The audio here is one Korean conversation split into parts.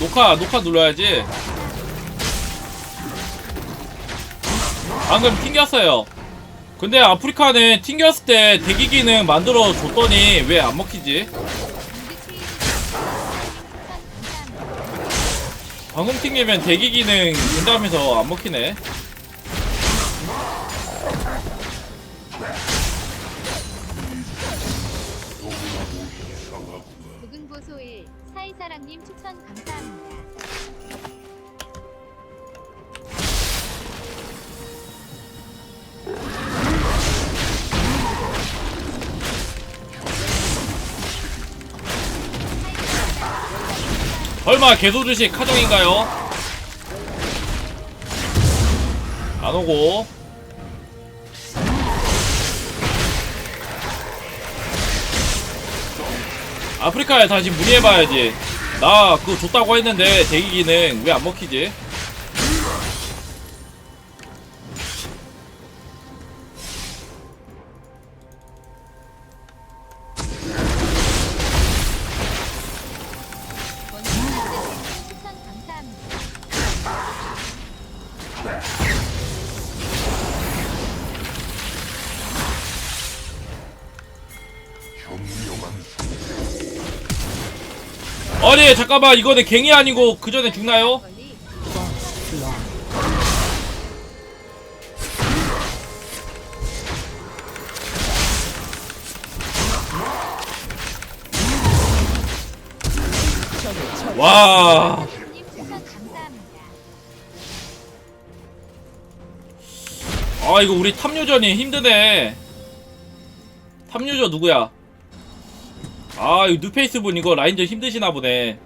녹화 녹화 눌러야지. 방금 튕겼어요. 근데 아프리카는 튕겼을 때 대기 기능 만들어 줬더니 왜 안 먹히지? 방금 튕기면 대기 기능 된다면서 안 먹히네 사이사랑님 추천 감사합니다. 설마 개소주식 카정인가요? 안 오고 아프리카에 다시 문의해봐야지 나 그거 줬다고 했는데 대기 기능 왜 안 먹히지? 잠깐만 이거는 갱이 아니고 그 전에 죽나요? 와. 아 이거 우리 탑유저님 힘드네 탑유저 누구야 아 이거 뉴페이스 분 이거 라인전 힘드시나 보네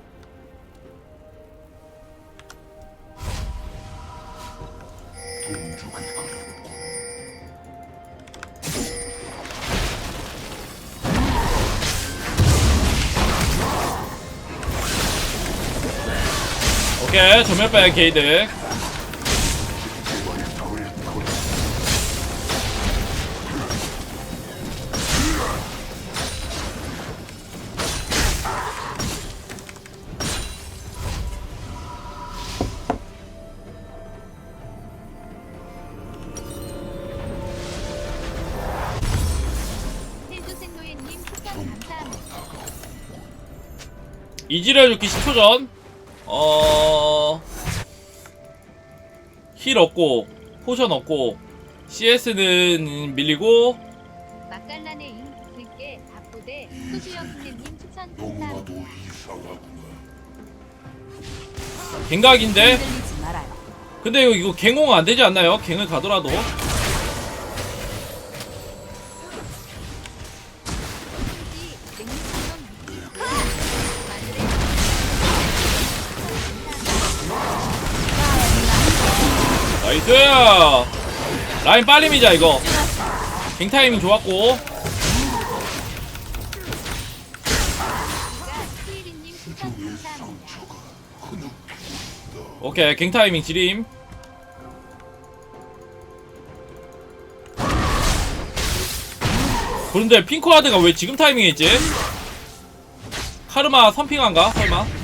오케이 전멸백 게이드. 이지를 죽기 10초 전, 어, 힐 얻고, 포션 얻고, CS는 밀리고, 맛깔나네 잉 들게 바쁘대 소주영 선생님 추천 감사합니다. 갱각인데? 흔들리지 말아요. 근데 이거, 이거 갱홍 안 되지 않나요? 갱을 가더라도. 라인 빨리 미자, 이거. 갱 타이밍 좋았고. 오케이, 갱 타이밍 지림. 그런데 핑크와드가 왜 지금 타이밍에 있지? 카르마 선핑한가? 설마?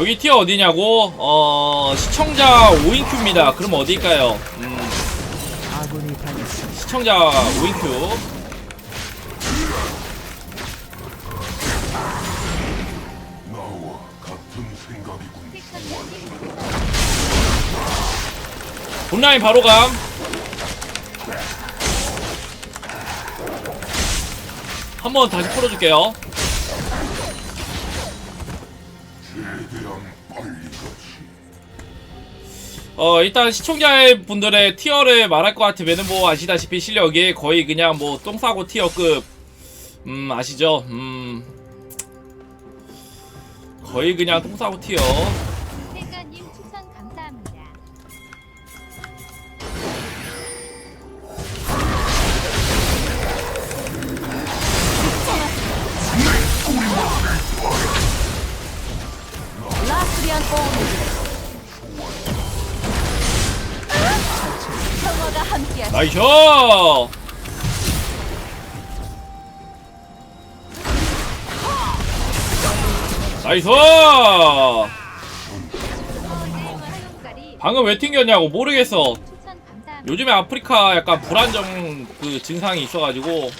여기 티어 어디냐고? 어, 시청자 5인큐입니다. 그럼 어디일까요? 음. 시청자 5인큐. 나와 같은 생각이군. 택선님 본라인 바로 감. 한번 다시 풀어줄게요. 어, 일단 시청자분들의 티어를 말할 것 같으면은 뭐 아시다시피 실력이 거의 그냥 뭐 똥 싸고 티어급. 음, 아시죠? 음. 거의 그냥 똥 싸고 티어. 함께하시. 나이스 나이스 방금 왜 튕겼냐고 모르겠어. 요즘에 아프리카 약간 불안정 그 증상이 있어가지고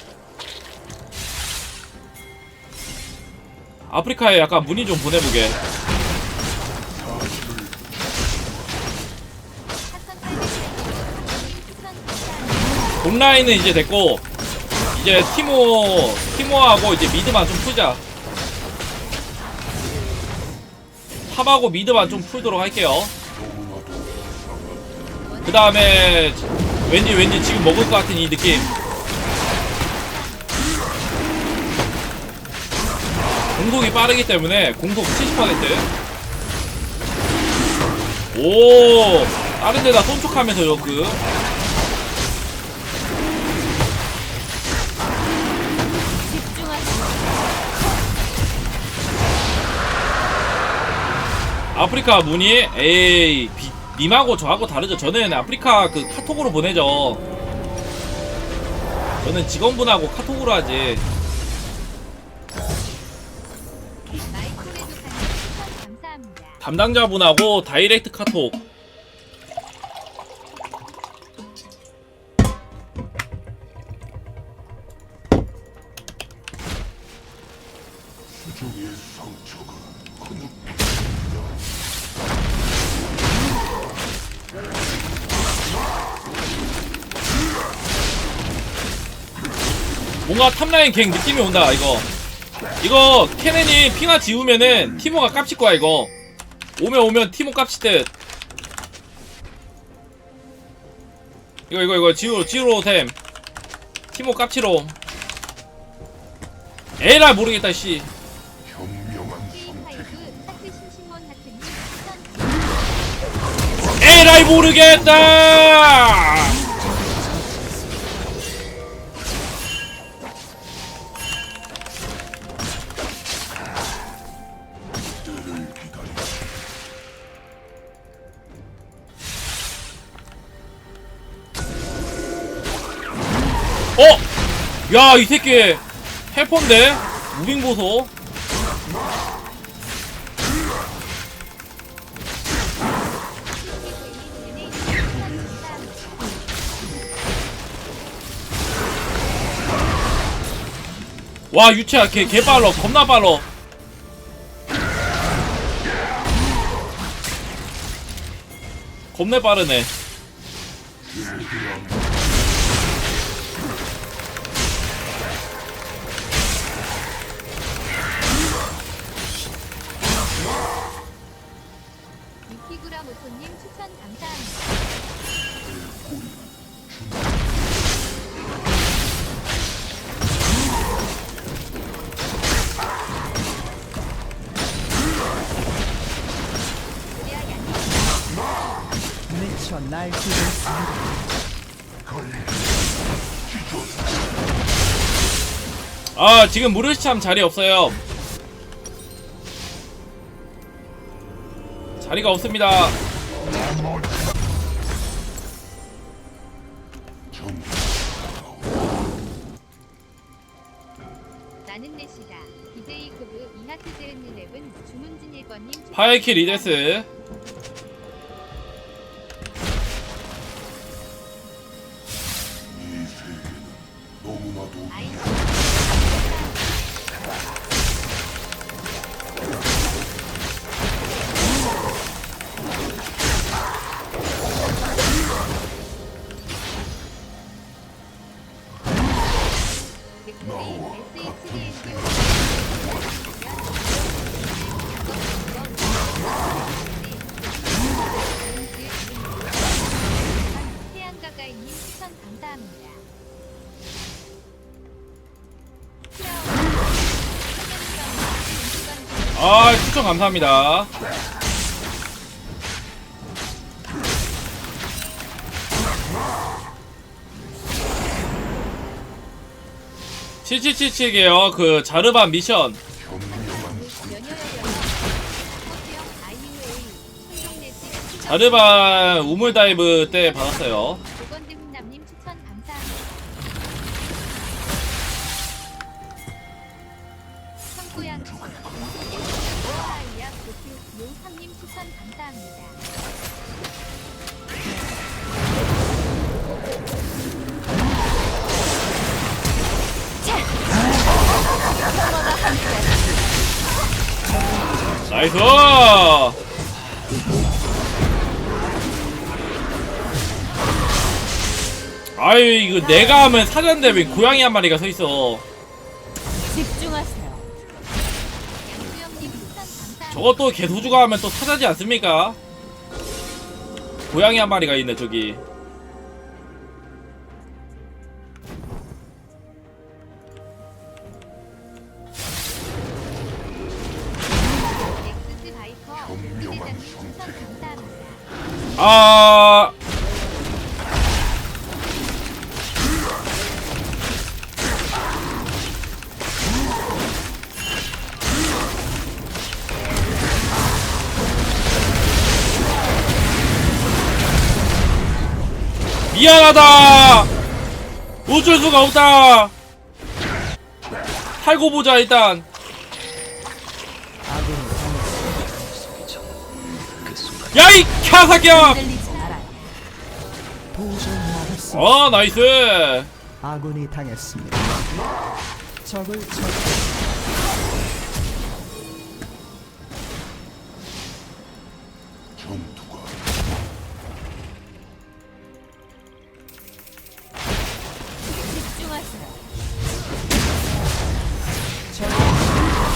아프리카에 약간 문의 좀 보내보게 봄라인은 이제 됐고 이제 티모 티모하고 이제 미드만 좀 풀자. 탑하고 미드만 좀 풀도록 할게요. 그 다음에 왠지 왠지 지금 먹을 것 같은 이 느낌. 공속이 빠르기 때문에 공속 70%오! 다른 데다 손촉하면서 그 아프리카 문의 에이 비, 님하고 저하고 다르죠. 저는 아프리카 그 카톡으로 보내죠. 저는 직원분하고 카톡으로 하지. 담당자분하고 다이렉트 카톡 뭔가 탑라인 갱 느낌이 온다 이거. 이거 케넨이 핑하 지우면은 티모가 깝칠 거야 이거. 오면 오면 티모 깝칠 듯. 이거 이거 이거 지우 지우로 템 티모 깝치로 에라 모르겠다 씨. 현명한 선택 K5 하트 신신몬 하트님 추천 에라이 모르겠다 야, 이 새끼 해퍼인데? 무빙 보소. 와, 유채야, 개, 개 빨러. 겁나 빨러. 겁내 빠르네. 아, 지금 무르시참 자리 없어요. 자리가 없습니다. 정 나는 넷이다. BJ 코브 이하트 제은니 랩은 주문진 1번님 추천 파이키 리데스. 너무나도 감사합니다. 칠칠칠칠이에요. 그 자르반 미션. 자르반 우물 다이브 때 받았어요. 나이스! 아유 이거 내가 하면 사전대 왜 고양이 한 마리가 서 있어. 집중하세요. 저것도 개소주가 하면 또 사자지 않습니까? 고양이 한 마리가 있네 저기. 아. 미안하다. 어쩔 수가 없다. 살고 보자 일단. 야이 수어 나이스 아군이 당했습니다. 적을 쳐.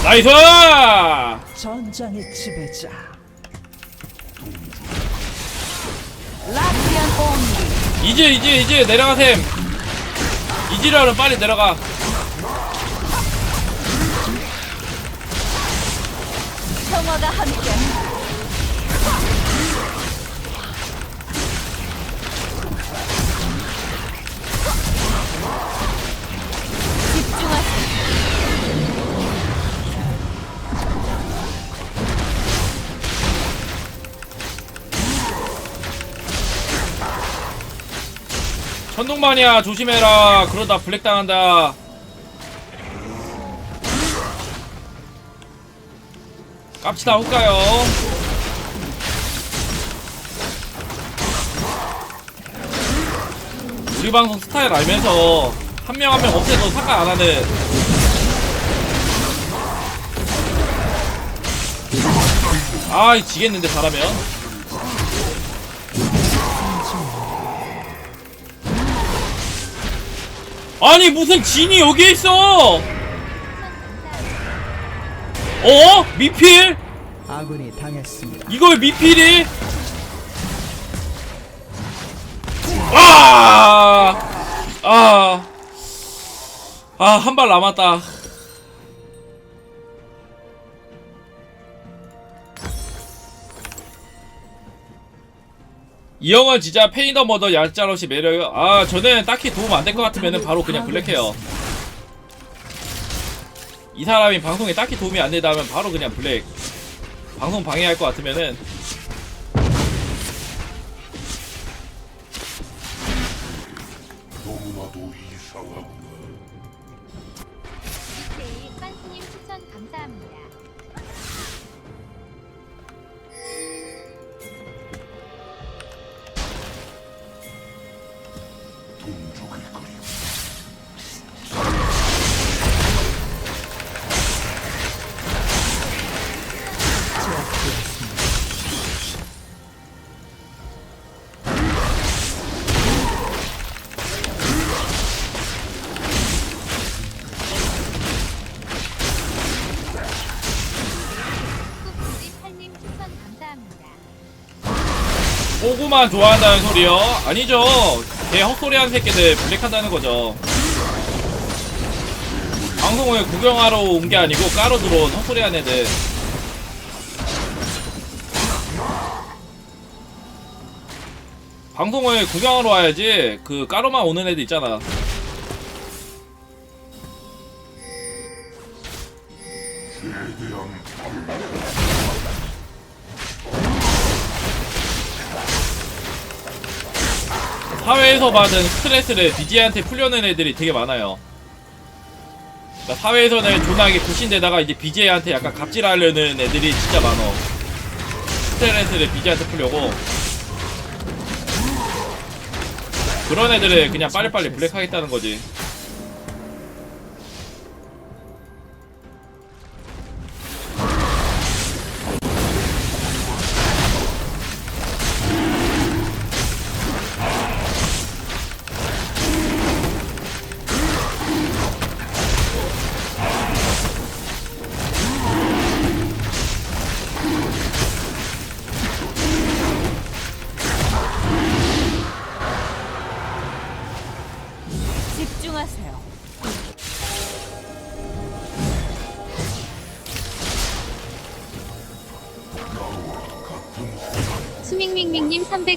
나이스 전장의 지배자. 이제 이제 이제 내려가셈. 이지라는 빨리 내려가. 평화가 함께 천둥만이야 조심해라. 그러다 블랙 당한다. 깝치다 훅가요. 우리 방송 스타일 알면서 한 명 한 명 없애도 상관 안 하는 아 지겠는데 잘하면 아니 무슨 진이 여기 있어 어? 미필? 아군이 당했습니다. 이걸 미필이? 아! 아! 아, 한 발 남았다. 이 형은 진짜 페이더 머더 얄짤없이 매력이 아 저는 딱히 도움 안 될 것 같으면 바로 그냥 블랙해요. 이 사람이 방송에 딱히 도움이 안 된다면 바로 그냥 블랙. 방송 방해할 것 같으면은 호구만 좋아한다는 소리요? 아니죠. 개 헛소리하는 새끼들 블랙한다는 거죠. 방송을 구경하러 온 게 아니고 까로 들어온 헛소리하는 애들. 방송을 구경하러 와야지 그 까로만 오는 애들 있잖아 사회에서 받은 스트레스를 BJ한테 풀려는 애들이 되게 많아요. 그러니까 사회에서는 존나게 부신데다가 이제 BJ한테 약간 갑질하려는 애들이 진짜 많어. 스트레스를 비지한테 풀려고 그런 애들을 그냥 빨리빨리 블랙하겠다는 거지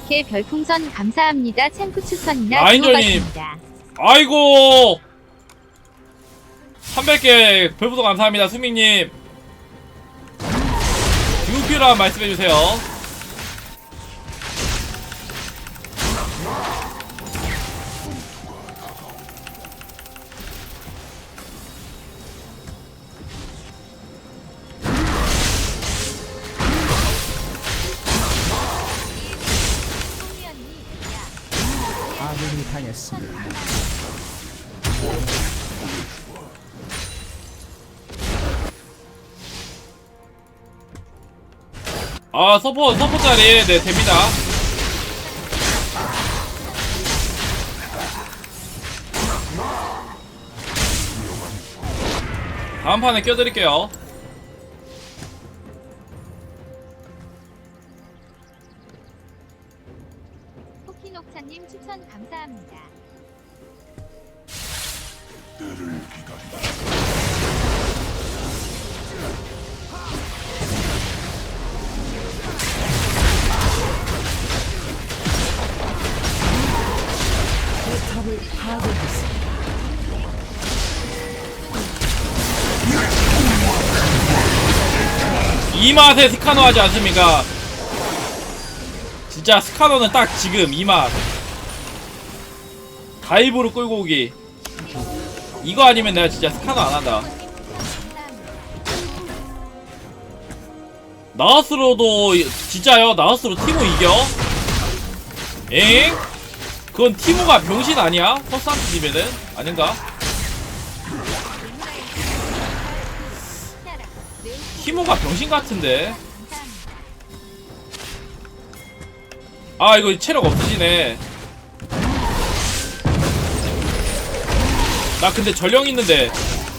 10개 별풍선 감사합니다. 챔프 추천이나 라인전이 아이고! 300개 별풍선 감사합니다 수민님. 듀피라 말씀해주세요. 아 서포 서포짜리 네 됩니다 다음 판에 껴드릴게요 포키녹차님 추천 감사합니다. 때를 기다리다. 이 맛에 스카노 하지 않습니까? 진짜 스카노는 딱 지금 이 맛. 다이브로 끌고 오기. 이거 아니면 내가 진짜 스카노 안 한다. 나우스로도 진짜요? 나우스로 티모 이겨? 엥? 그건 티모가 병신 아니야? 퍼스한테 집에는? 아닌가? 티모가 병신 같은데? 아 이거 체력 없으시네 나 근데 전령 있는데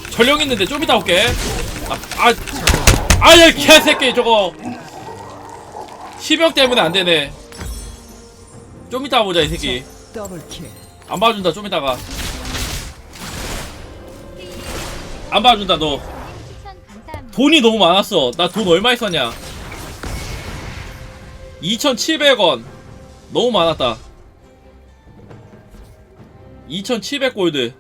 전령 있는데 좀 이따 올게 아, 아, 아야 개새끼 저거 시명 때문에 안 되네 좀 이따 보자 이 새끼. 안 봐준다 좀 이따가 안 봐준다 너. 돈이 너무 많았어. 나 돈 얼마 있었냐? 2,700원. 너무 많았다. 2,700 골드.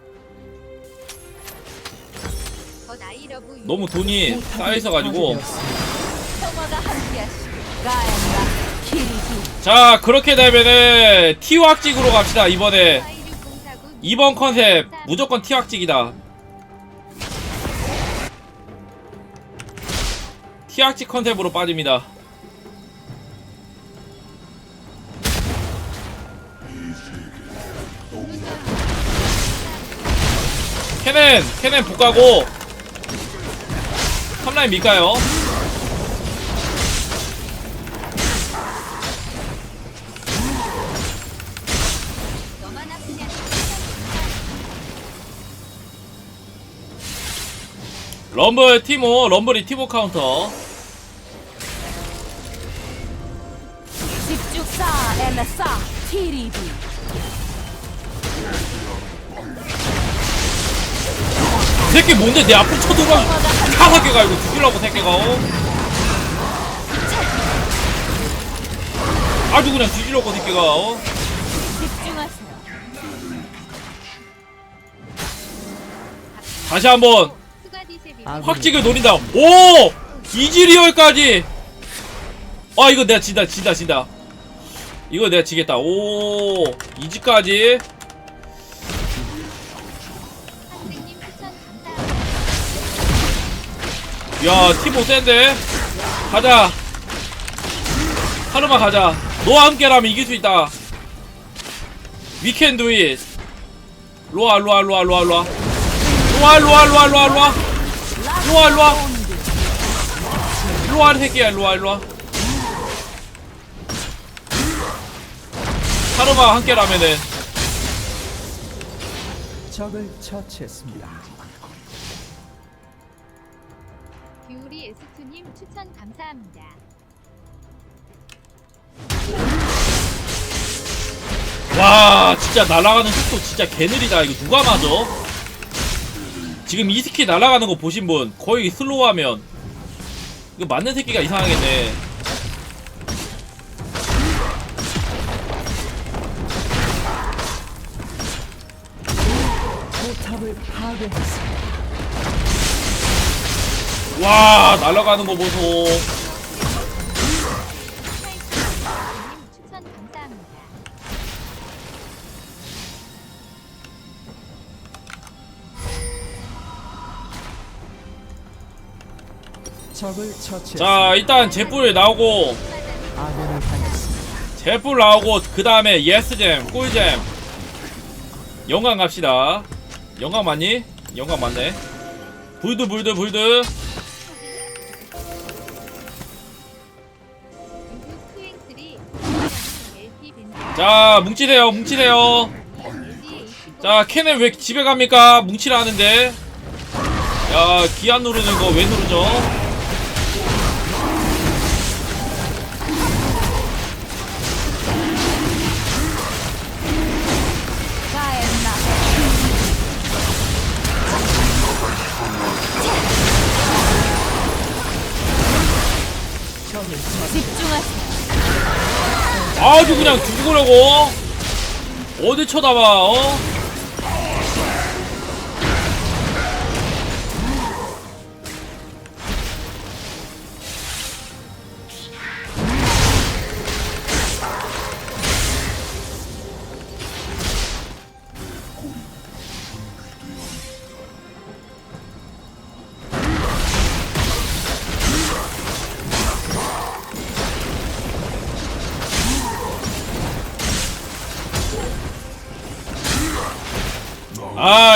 더 나이러브 유- 너무 돈이 쌓여있어가지고. 자, 그렇게 되면은 티왁직으로 갑시다, 이번에. 이번 컨셉 무조건 티왁직이다. 티왁직 컨셉으로 빠집니다. 캐넨, 캐넨 복가고 3라인 밀까요? 럼블 티모, 럼블이 티모 카운터. 집중사 새끼 뭔데 내 앞으로 쳐들어와 차 새끼가 이거 죽이려고 새끼가 어? 아주 그냥 뒤지려고 새끼가 어? 집중하세요. 다시 한번 아, 확직을 노린다. 오! 이지리얼까지! 아, 이거 내가 진다, 진다, 진다. 이거 내가 지겠다. 오! 이지까지. 야, 티보 센데? 가자. 하루만 가자. 너와 함께라면 이길 수 있다. 위켄 두잇. 로아, 로아, 로아, 로아, 로아. 로아, 로아, 로아, 로아, 로아. 로아 로아 로아 새끼야 로아 로아 카르마 함께 라면은 적을 처치했습니다. 뷰리 에스투님 추천 감사합니다. 와 진짜 날아가는 속도 진짜 개느리다 이거 누가 맞아? 지금 이 스킬 날아가는 거 보신 분 거의 슬로우하면. 이거 맞는 새끼가 이상하겠네. 와 날아가는 거 보소 적을 처치했습니다. 자 일단 제뿔 나오고 아군을 당했습니다. 제뿔 나오고 그 다음에 예스잼 꿀잼 영광 갑시다 영광 맞니? 영광 맞네 불드 불드 불드 자 뭉치세요 뭉치세요 자 캔을 왜 집에 갑니까? 뭉치라 하는데 야 기안 누르는 거 왜 누르죠? 아주 그냥 죽으려고 어디 쳐다봐 어?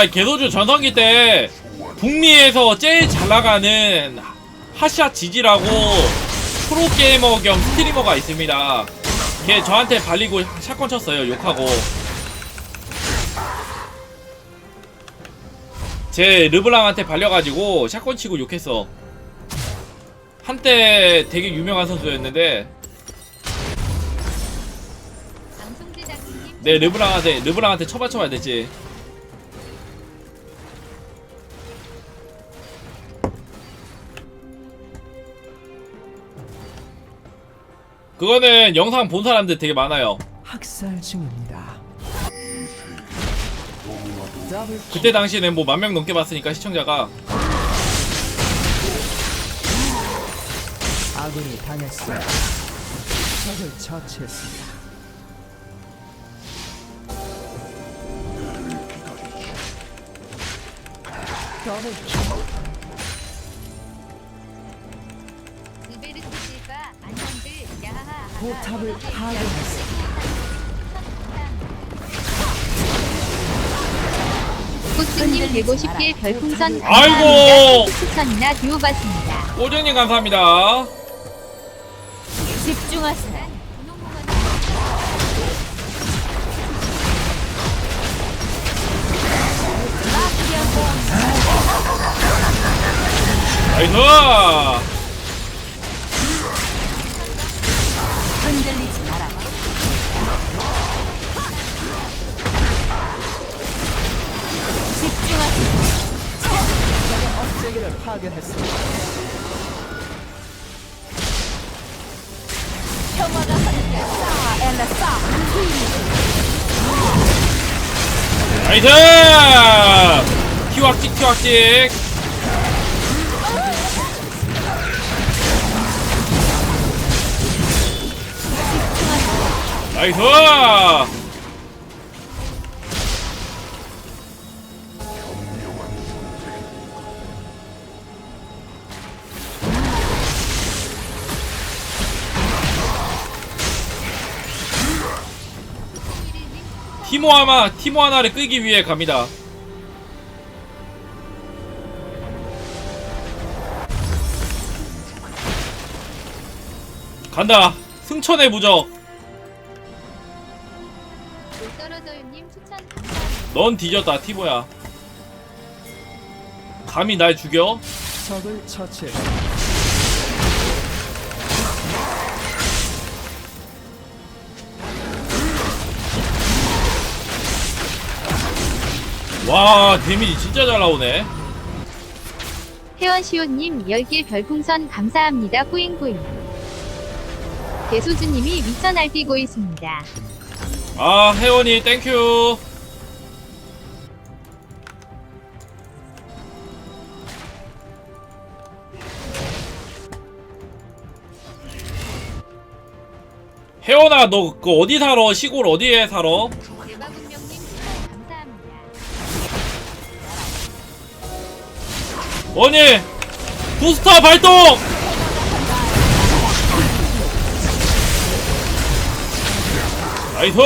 아 개도주 전성기 때 북미에서 제일 잘 나가는 하샤 지지라고 프로게이머 겸 스트리머가 있습니다. 걔 저한테 발리고 샷건 쳤어요 욕하고. 제 르블랑한테 발려가지고 샷건 치고 욕했어. 한때 되게 유명한 선수였는데 방송 제작님 내 르블랑한테 르블랑한테 쳐맞춰봐야 되지 그거는 영상 본 사람들 되게 많아요 학살 중입니다. 그때 당시에는 뭐 만 명 넘게 봤으니까 시청자가 아군이 당했습니다. 적을 처치했습니다. 더블 킬. 포탑을 파괴했습니다. 코스님 150개 별풍선 아이고! 감사합니다. 추천이나 듀오 받습니다. 꼬정님 감사합니다 집중하세요. 나이스 파괴했습니다. 평화가 함께 싸 엘라 싸. 나이스 튀왁찍 튀왁찍 나이스 티모 하나 티모 하나를 끄기 위해 갑니다. 간다. 승천의 무적. 넌 뒤졌다 티모야. 감히 날 죽여? 적을 처치했 와 데미지 진짜 잘 나오네. 혜원시오님 10개 별풍선 감사합니다. 뿌잉뿌잉. 개수주님이 미천 알뛰고 있습니다. 아 혜원이 땡큐. 혜원아 너 그 어디 살아? 시골 어디에 살아? 원이 부스터 발동! 나이스!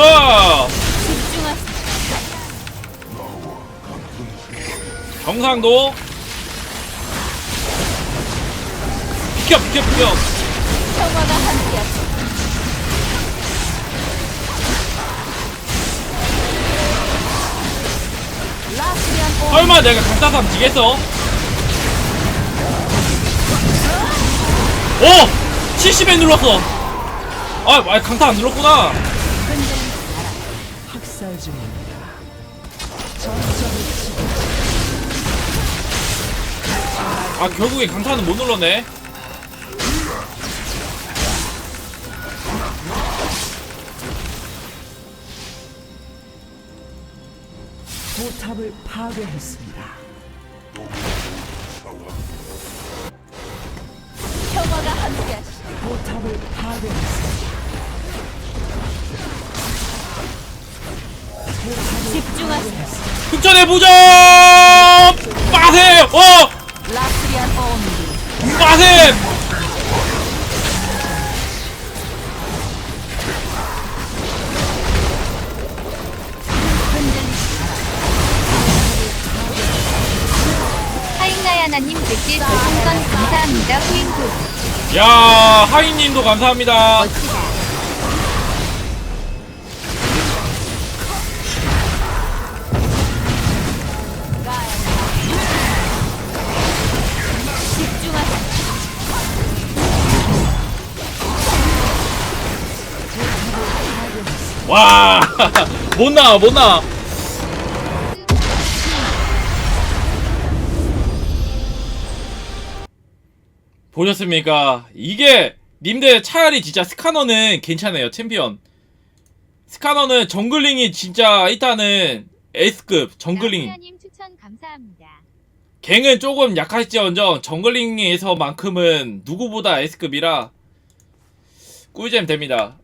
경상도 비켜 비켜 비켜 평화가 설마 내가 강타삼 지겠어? 오! 70에 눌렀어 아, 아 강타 안 눌렀구나 아 결국에 강타는 못 눌렀네 포탑을 파괴했습니다. 포탑을 파괴했습니다. 집중하세요. 흑전의 무적! 빠셈! 어! 라스리안. 빠셈! 야 하이님도 감사합니다. 와 못나 못나 보셨습니까? 이게 님들 차라리 진짜 스카너는 괜찮아요 챔피언 스카너는 정글링이 진짜 일단은 S급 정글링 추천 감사합니다. 갱은 조금 약할지언정 정글링에서만큼은 누구보다 S급이라 꿀잼 됩니다